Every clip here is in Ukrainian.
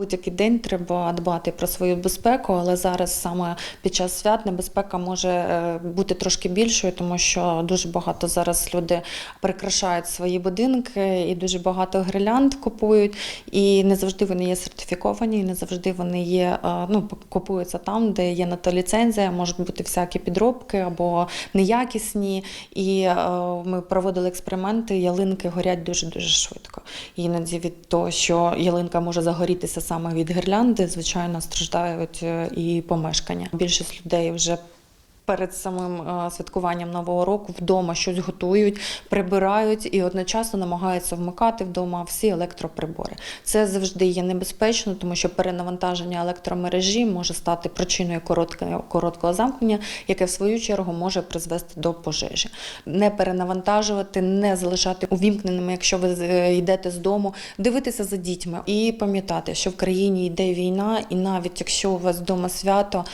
Будь-який день треба дбати про свою безпеку, але зараз саме під час свят небезпека може е, бути трошки більшою, тому що дуже багато зараз люди прикрашають свої будинки і дуже багато грилянд купують. І не завжди вони є сертифіковані, і не завжди вони є, е, ну, купуються там, де є на то ліцензія, можуть бути всякі підробки або неякісні. І е, ми проводили експерименти, ялинки горять дуже дуже швидко. Іноді від того, що ялинка може загорітися саме від гірлянди, звичайно, страждають е, і помешкання. Більшість людей вже. Перед самим е, святкуванням нового року вдома щось готують, прибирають і одночасно намагаються вмикати вдома всі електроприбори. Це завжди є небезпечно, тому що перенавантаження електромережі може стати причиною короткого, замкнення, яке в свою чергу може призвести до пожежі. Не перенавантажувати, не залишати увімкненими, якщо ви е, йдете з дому, дивитися за дітьми і пам'ятати, що в країні йде війна, і навіть якщо у вас вдома свято,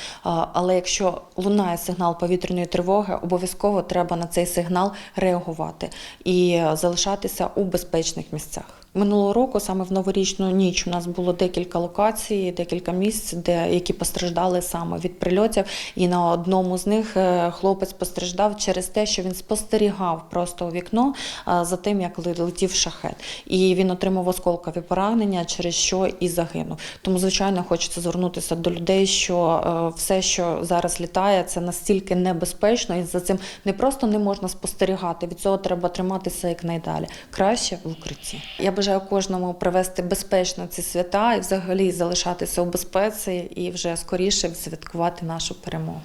але якщо лунає сигнал повітряної тривоги, обов'язково треба на цей сигнал реагувати і залишатися у безпечних місцях. Минулого року, саме в новорічну ніч, у нас було декілька локацій, декілька місць, де які постраждали саме від прильотів. І на одному з них е, хлопець постраждав через те, що він спостерігав просто у вікно е, за тим, як летів шахет. І він отримав осколкові поранення, через що і загинув. Тому, звичайно, хочеться звернутися до людей, що е, все, що зараз літає, це настільки небезпечно, і за цим не просто не можна спостерігати. Від цього треба триматися якнайдалі. Краще в укритті. Я бажаю кожному провести безпечно ці свята і взагалі залишатися у безпеці і вже скоріше святкувати нашу перемогу.